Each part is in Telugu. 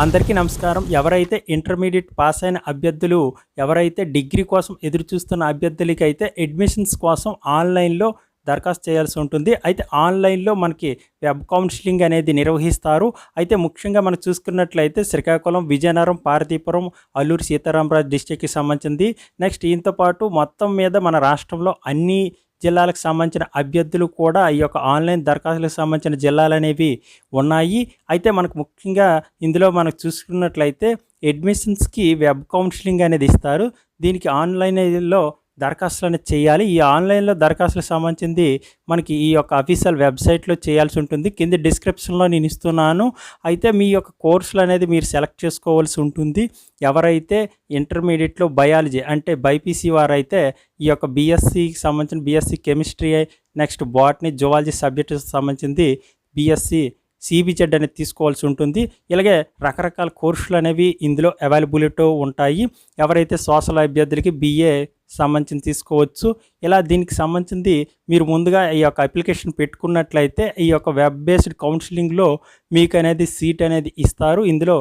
అందరికీ నమస్కారం. ఎవరైతే ఇంటర్మీడియట్ పాస్ అయిన అభ్యర్థులు ఎవరైతే డిగ్రీ కోసం ఎదురు చూస్తున్న అభ్యర్థులకి అయితే అడ్మిషన్స్ కోసం ఆన్లైన్లో దరఖాస్తు చేయాల్సి ఉంటుంది. అయితే ఆన్లైన్లో మనకి వెబ్ కౌన్సిలింగ్ అనేది నిర్వహిస్తారు. అయితే ముఖ్యంగా మనం చూసుకున్నట్లయితే శ్రీకాకుళం విజయనగరం పార్వతీపురం అల్లూరు సీతారామరాజు డిస్టిక్కి సంబంధించింది. నెక్స్ట్ దీంతో పాటు మొత్తం మీద మన రాష్ట్రంలో అన్ని జిల్లాలకు సంబంధించిన అభ్యర్థులు కూడా ఈ యొక్క ఆన్లైన్ దరఖాస్తులకు సంబంధించిన జిల్లాలు అనేవి ఉన్నాయి. అయితే మనకు ముఖ్యంగా ఇందులో మనకు చూసుకున్నట్లయితే అడ్మిషన్స్కి వెబ్ కౌన్సిలింగ్ అనేది ఇస్తారు. దీనికి ఆన్లైన్లో దరఖాస్తులు అనేది చేయాలి. ఈ ఆన్లైన్లో దరఖాస్తులకు సంబంధించింది మనకి ఈ యొక్క అఫీషియల్ వెబ్సైట్లో చేయాల్సి ఉంటుంది. కింద డిస్క్రిప్షన్లో నేను ఇస్తున్నాను. అయితే మీ యొక్క కోర్సులు అనేది మీరు సెలెక్ట్ చేసుకోవాల్సి ఉంటుంది. ఎవరైతే ఇంటర్మీడియట్లో బయాలజీ అంటే బైపీసీ వారైతే ఈ యొక్క బీఎస్సీకి సంబంధించిన BSc chemistry next botany zoology సబ్జెక్టుకి సంబంధించింది బీఎస్సీ సిబిజెడ్ అనేది తీసుకోవాల్సి ఉంటుంది. ఇలాగే రకరకాల కోర్సులు అనేవి ఇందులో అవైలబిలిటీ ఉంటాయి. ఎవరైతే సోషల్ అభ్యర్థులకి బీఏ సంబంధించి తీసుకోవచ్చు. ఇలా దీనికి సంబంధించింది మీరు ముందుగా ఈ యొక్క అప్లికేషన్ పెట్టుకున్నట్లయితే ఈ యొక్క వెబ్ బేస్డ్ కౌన్సిలింగ్లో మీకు అనేది సీట్ అనేది ఇస్తారు. ఇందులో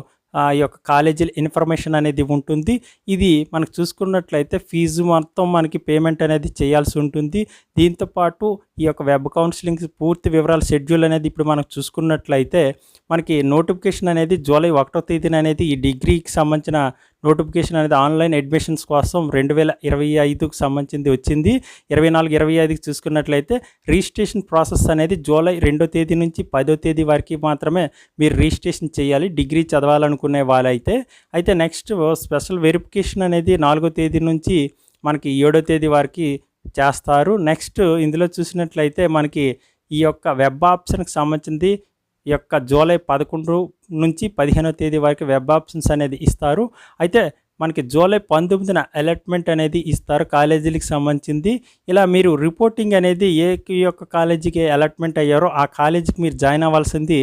ఈ యొక్క కాలేజీల ఇన్ఫర్మేషన్ అనేది ఉంటుంది. ఇది మనకు చూసుకున్నట్లయితే ఫీజు మొత్తం మనకి పేమెంట్ అనేది చేయాల్సి ఉంటుంది. దీంతోపాటు ఈ యొక్క వెబ్ కౌన్సిలింగ్ పూర్తి వివరాల షెడ్యూల్ అనేది ఇప్పుడు మనం చూసుకున్నట్లయితే మనకి నోటిఫికేషన్ అనేది జూలై ఒకటో తేదీన అనేది ఈ డిగ్రీకి సంబంధించిన నోటిఫికేషన్ అనేది ఆన్లైన్ అడ్మిషన్స్ కోసం రెండు వేల ఇరవై ఐదుకు సంబంధించింది వచ్చింది. ఇరవై నాలుగు ఇరవై ఐదుకి చూసుకున్నట్లయితే రిజిస్ట్రేషన్ ప్రాసెస్ అనేది జూలై రెండో తేదీ నుంచి పదో తేదీ వరకు మాత్రమే మీరు రిజిస్ట్రేషన్ చేయాలి. డిగ్రీ చదవాలనుకునే వాళ్ళైతే. అయితే నెక్స్ట్ స్పెషల్ వెరిఫికేషన్ అనేది నాలుగో తేదీ నుంచి మనకి ఏడో తేదీ వరకు చేస్తారు. నెక్స్ట్ ఇందులో చూసినట్లయితే మనకి ఈ యొక్క వెబ్ ఆప్షన్కి సంబంధించింది ఈ యొక్క జూలై పదకొండు నుంచి పదిహేనో తేదీ వరకు వెబ్ ఆప్షన్స్ అనేది ఇస్తారు. అయితే మనకి జూలై పంతొమ్మిదిన అలాట్మెంట్ అనేది ఇస్తారు కాలేజీలకు సంబంధించింది. ఇలా మీరు రిపోర్టింగ్ అనేది ఏ యొక్క కాలేజీకి అలాట్మెంట్ అయ్యారో ఆ కాలేజీకి మీరు జాయిన్ అవ్వాల్సింది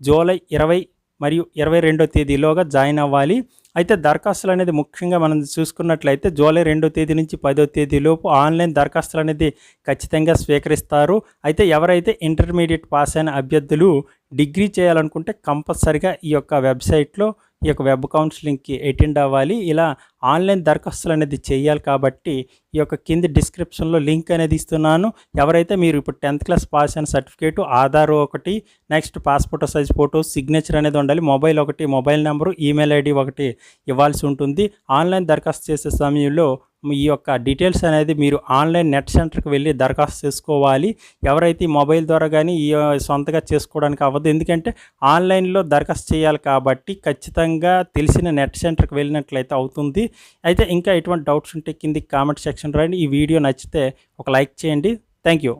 జూలై ఇరవై మరియు ఇరవై రెండో తేదీలోగా జాయిన్ అవ్వాలి. అయితే దరఖాస్తులు అనేది ముఖ్యంగా మనం చూసుకున్నట్లయితే జూలై రెండో తేదీ నుంచి పదో తేదీలోపు ఆన్లైన్ దరఖాస్తులు అనేది ఖచ్చితంగా స్వీకరిస్తారు. అయితే ఎవరైతే ఇంటర్మీడియట్ పాస్ అయిన అభ్యర్థులు డిగ్రీ చేయాలనుకుంటే కంపల్సరిగా ఈ యొక్క వెబ్సైట్లో ఈ యొక్క వెబ్ కౌన్సిలింగ్కి అటెండ్ అవ్వాలి. ఇలా ఆన్లైన్ దరఖాస్తులు అనేది చేయాలి కాబట్టి ఈ యొక్క కింది డిస్క్రిప్షన్లో లింక్ అనేది ఇస్తున్నాను. ఎవరైతే మీరు ఇప్పుడు టెన్త్ క్లాస్ పాస్ అయిన సర్టిఫికేటు ఆధార్ ఒకటి next passport size photo signature అనేది ఉండాలి. మొబైల్ ఒకటి మొబైల్ నెంబరు ఈమెయిల్ ఐడి ఒకటి ఇవ్వాల్సి ఉంటుంది. ఆన్లైన్ దరఖాస్తు చేసే సమయంలో ఈ యొక్క డీటెయిల్స్ అనేది మీరు ఆన్లైన్ నెట్ సెంటర్కి వెళ్ళి దరఖాస్తు చేసుకోవాలి. ఎవరైతే ఈ మొబైల్ ద్వారా కానీ ఈ సొంతగా చేసుకోవడానికి అవ్వదు. ఎందుకంటే ఆన్లైన్లో దరఖాస్తు చేయాలి కాబట్టి ఖచ్చితంగా తెలిసిన నెట్ సెంటర్కి వెళ్ళినట్లయితే అవుతుంది. అయితే ఇంకా ఎటువంటి డౌట్స్ ఉంటే కింది కామెంట్ సెక్షన్ రాయండి ఈ వీడియో నచ్చితే ఒక లైక్ చేయండి. Thank you